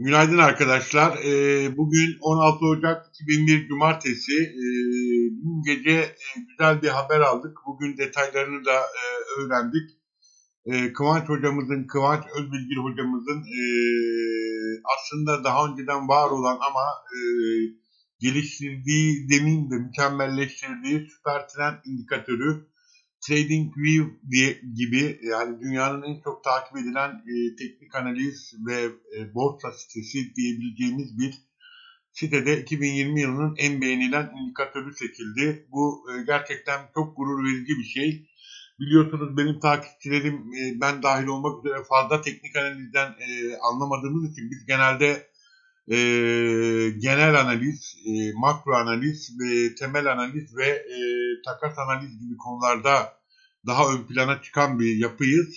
Günaydın arkadaşlar. Ee, bugün 16 Ocak 2001 Cumartesi. Ee, dün gece e, güzel bir haber aldık. Bugün detaylarını da e, öğrendik. E, Kıvanç hocamızın, Kıvanç Özbilgir hocamızın e, aslında daha önceden var olan ama e, geliştirdiği, demin de mükemmelleştirdiği süper trend indikatörü Trading View diye gibi yani dünyanın en çok takip edilen e, teknik analiz ve e, borsa sitesi diyebileceğimiz bir sitede 2020 yılının en beğenilen indikatörü seçildi. Bu e, gerçekten çok gurur verici bir şey. Biliyorsunuz benim takipçilerim e, ben dahil olmak üzere fazla teknik analizden e, anlamadığımız için biz genelde e, genel analiz, e, makro analiz ve temel analiz ve e, takas analiz gibi konularda daha ön plana çıkan bir yapıyız.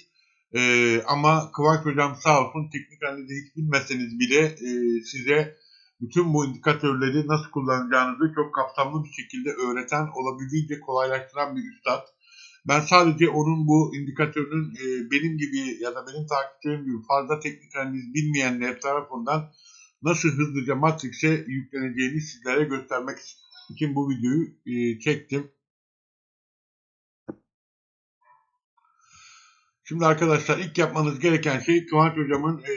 E, ama Kıvanç Hocam sağ olsun teknik analizi hiç bilmeseniz bile e, size bütün bu indikatörleri nasıl kullanacağınızı çok kapsamlı bir şekilde öğreten, olabildiğince kolaylaştıran bir üstad. Ben sadece onun bu indikatörünün e, benim gibi ya da benim takipçilerim gibi fazla teknik analiz bilmeyenler tarafından nasıl hızlıca Matrix'e yükleneceğini sizlere göstermek için bu videoyu e, çektim. Şimdi arkadaşlar ilk yapmanız gereken şey Kıvanç Hocam'ın e,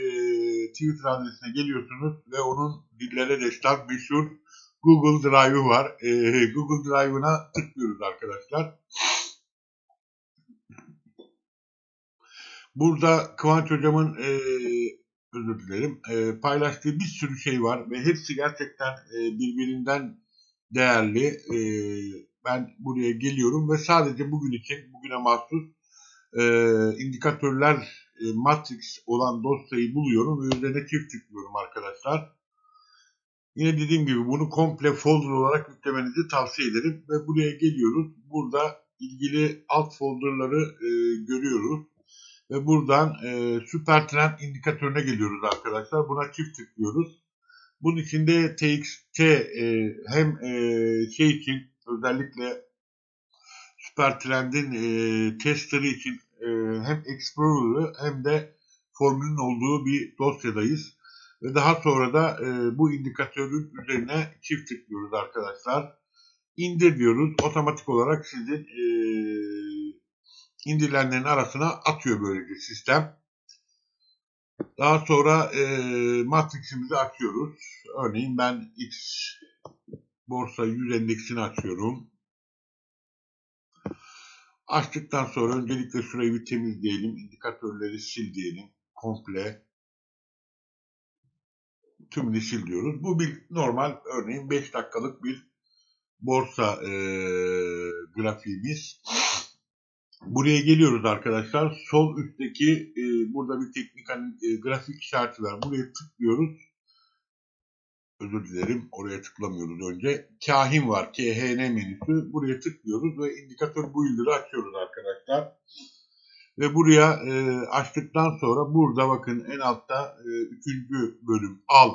Twitter adresine geliyorsunuz ve onun dillere destan meşhur Google Drive'ı var. E, Google Drive'ına tıklıyoruz arkadaşlar. Burada Kıvanç Hocam'ın e, özür dilerim e, paylaştığı bir sürü şey var ve hepsi gerçekten e, birbirinden değerli. E, ben buraya geliyorum ve sadece bugün için bugüne mahsus e, indikatörler e, matrix olan dosyayı buluyorum ve üzerine çift tıklıyorum arkadaşlar. Yine dediğim gibi bunu komple folder olarak yüklemenizi tavsiye ederim ve buraya geliyoruz. Burada ilgili alt folderları e, görüyoruz. Ve buradan e, süper trend indikatörüne geliyoruz arkadaşlar. Buna çift tıklıyoruz. Bunun içinde TXT e, hem e, şey için özellikle süper trendin e, testleri için e, hem Explorer'ı hem de formülün olduğu bir dosyadayız. Ve daha sonra da e, bu indikatörün üzerine çift tıklıyoruz arkadaşlar. İndir diyoruz. Otomatik olarak sizin e, indirilenlerin arasına atıyor böylece sistem. Daha sonra e, matriximizi açıyoruz. Örneğin ben X borsa 100 endeksini açıyorum. Açtıktan sonra öncelikle şurayı bir temizleyelim. İndikatörleri sil diyelim. Komple. Tümünü sil diyoruz. Bu bir normal örneğin 5 dakikalık bir borsa e, grafiğimiz. Buraya geliyoruz arkadaşlar. Sol üstteki e, burada bir teknik hani, e, grafik işareti var. Buraya tıklıyoruz. Özür dilerim. Oraya tıklamıyoruz önce. Kahin var. KHN menüsü. Buraya tıklıyoruz ve indikatör builder'ı açıyoruz arkadaşlar. Ve buraya e, açtıktan sonra burada bakın en altta e, üçüncü bölüm al.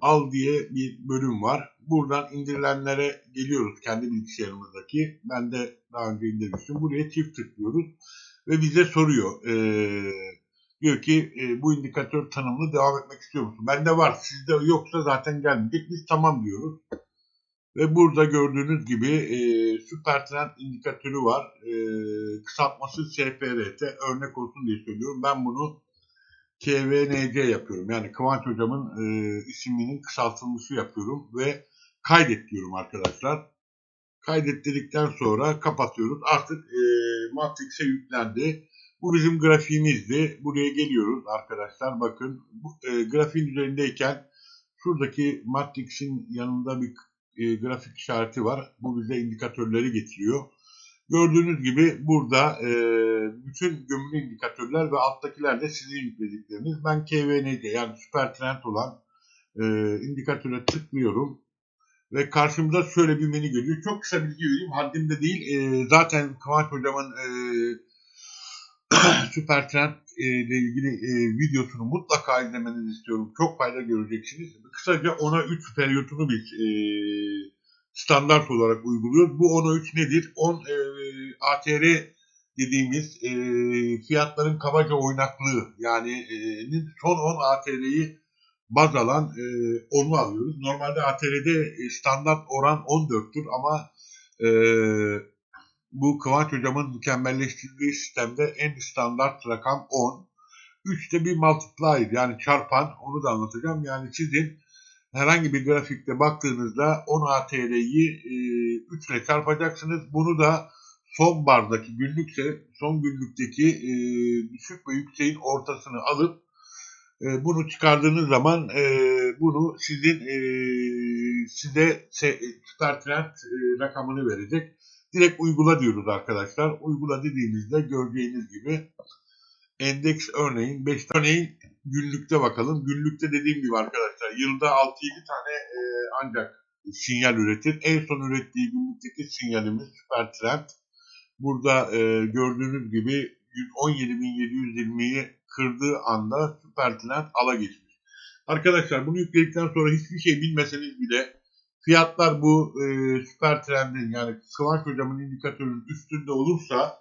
Al diye bir bölüm var. Buradan indirilenlere geliyoruz kendi bilgisayarımızdaki. Ben de daha önce indirmiştim. Buraya çift tıklıyoruz ve bize soruyor. Ee, diyor ki e, bu indikatör tanımlı devam etmek istiyor musun? Bende var. Sizde yoksa zaten gelmeyecek. Biz tamam diyoruz. Ve burada gördüğünüz gibi e, süper trend indikatörü var. E, kısaltması SPRT. Örnek olsun diye söylüyorum. Ben bunu KVNC yapıyorum. Yani Kıvanç Hocam'ın e, isminin kısaltılmışı yapıyorum ve kaydet diyorum arkadaşlar. Kaydettirdikten sonra kapatıyoruz. Artık e, Matrix'e yüklendi. Bu bizim grafiğimizdi. Buraya geliyoruz arkadaşlar. Bakın bu, e, grafiğin üzerindeyken şuradaki Matrix'in yanında bir e, grafik işareti var. Bu bize indikatörleri getiriyor. Gördüğünüz gibi burada e, bütün gömülü indikatörler ve alttakiler de sizin yükledikleriniz. Ben KVNC yani süper trend olan e, indikatöre tıklıyorum. Ve karşımda şöyle bir menü geliyor. Çok kısa bilgi vereyim. Haddimde değil. E, zaten Kıvanç Hocam'ın e, süper trend e, ile ilgili e, videosunu mutlaka izlemenizi istiyorum. Çok fayda göreceksiniz. Kısaca ona 3 periyotunu biz e, standart olarak uyguluyoruz. Bu 10'a 3 nedir? 10 e, ATR dediğimiz e, fiyatların kabaca oynaklığı yani e, son 10 ATR'yi baz alan e, onu alıyoruz. Normalde ATR'de e, standart oran 14'tür ama e, bu Kıvanç Hocam'ın mükemmelleştirdiği sistemde en standart rakam 10. 3 de bir multiplier yani çarpan onu da anlatacağım. Yani sizin herhangi bir grafikte baktığınızda 10 ATR'yi e, 3 ile çarpacaksınız. Bunu da son bardaki günlükse son günlükteki e, düşük ve yükseğin ortasını alıp e, bunu çıkardığınız zaman e, bunu sizin e, size süper trend e, rakamını verecek. Direkt uygula diyoruz arkadaşlar. Uygula dediğimizde göreceğiniz gibi endeks örneğin 5 örneğin günlükte bakalım. Günlükte dediğim gibi arkadaşlar yılda 6-7 tane e, ancak sinyal üretir. En son ürettiği günlükteki sinyalimiz süper trend. Burada e, gördüğünüz gibi 117.720'yi kırdığı anda süper trend ala geçmiş. Arkadaşlar bunu yükledikten sonra hiçbir şey bilmeseniz bile fiyatlar bu e, süper trendin yani Kıvanç hocamın indikatörünün üstünde olursa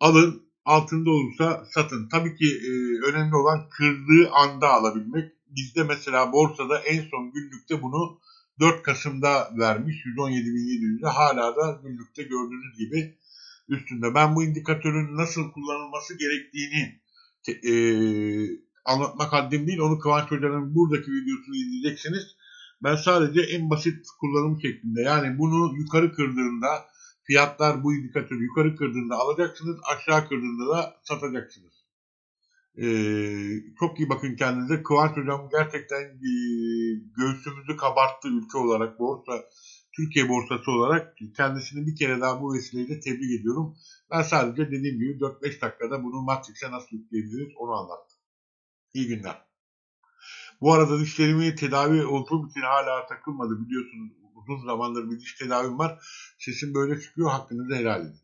alın altında olursa satın. Tabii ki e, önemli olan kırdığı anda alabilmek. Bizde mesela borsada en son günlükte bunu 4 Kasım'da vermiş 117.700'de hala da günlükte gördüğünüz gibi üstünde. Ben bu indikatörün nasıl kullanılması gerektiğini te, e, anlatmak haddim değil. Onu Kıvanç Hoca'nın buradaki videosunu izleyeceksiniz. Ben sadece en basit kullanım şeklinde yani bunu yukarı kırdığında fiyatlar bu indikatörü yukarı kırdığında alacaksınız, aşağı kırdığında da satacaksınız. Ee, çok iyi bakın kendinize. Kıvanç Hocam gerçekten e, göğsümüzü kabarttı ülke olarak borsa, Türkiye borsası olarak kendisini bir kere daha bu vesileyle tebrik ediyorum. Ben sadece dediğim gibi 4-5 dakikada bunu Matrix'e nasıl yükleyebiliriz onu anlattım. İyi günler. Bu arada dişlerimi tedavi olduğum için hala takılmadı biliyorsunuz. Uzun zamandır bir diş tedavim var. Sesim böyle çıkıyor hakkınızı helal edin.